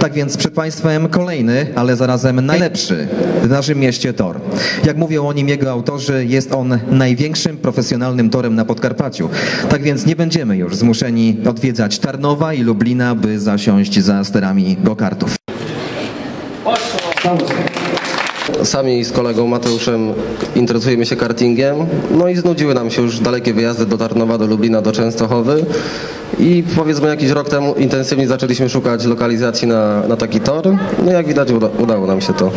Tak więc przed Państwem kolejny, ale zarazem najlepszy w naszym mieście tor. Jak mówią o nim jego autorzy, jest on największym profesjonalnym torem na Podkarpaciu. Tak więc nie będziemy już zmuszeni odwiedzać Tarnowa i Lublina, by zasiąść za sterami go-kartów. Sami z kolegą Mateuszem interesujemy się kartingiem, no i znudziły nam się już dalekie wyjazdy do Tarnowa, do Lublina, do Częstochowy i powiedzmy jakiś rok temu intensywnie zaczęliśmy szukać lokalizacji na, na taki tor. No jak widać uda, udało nam się to.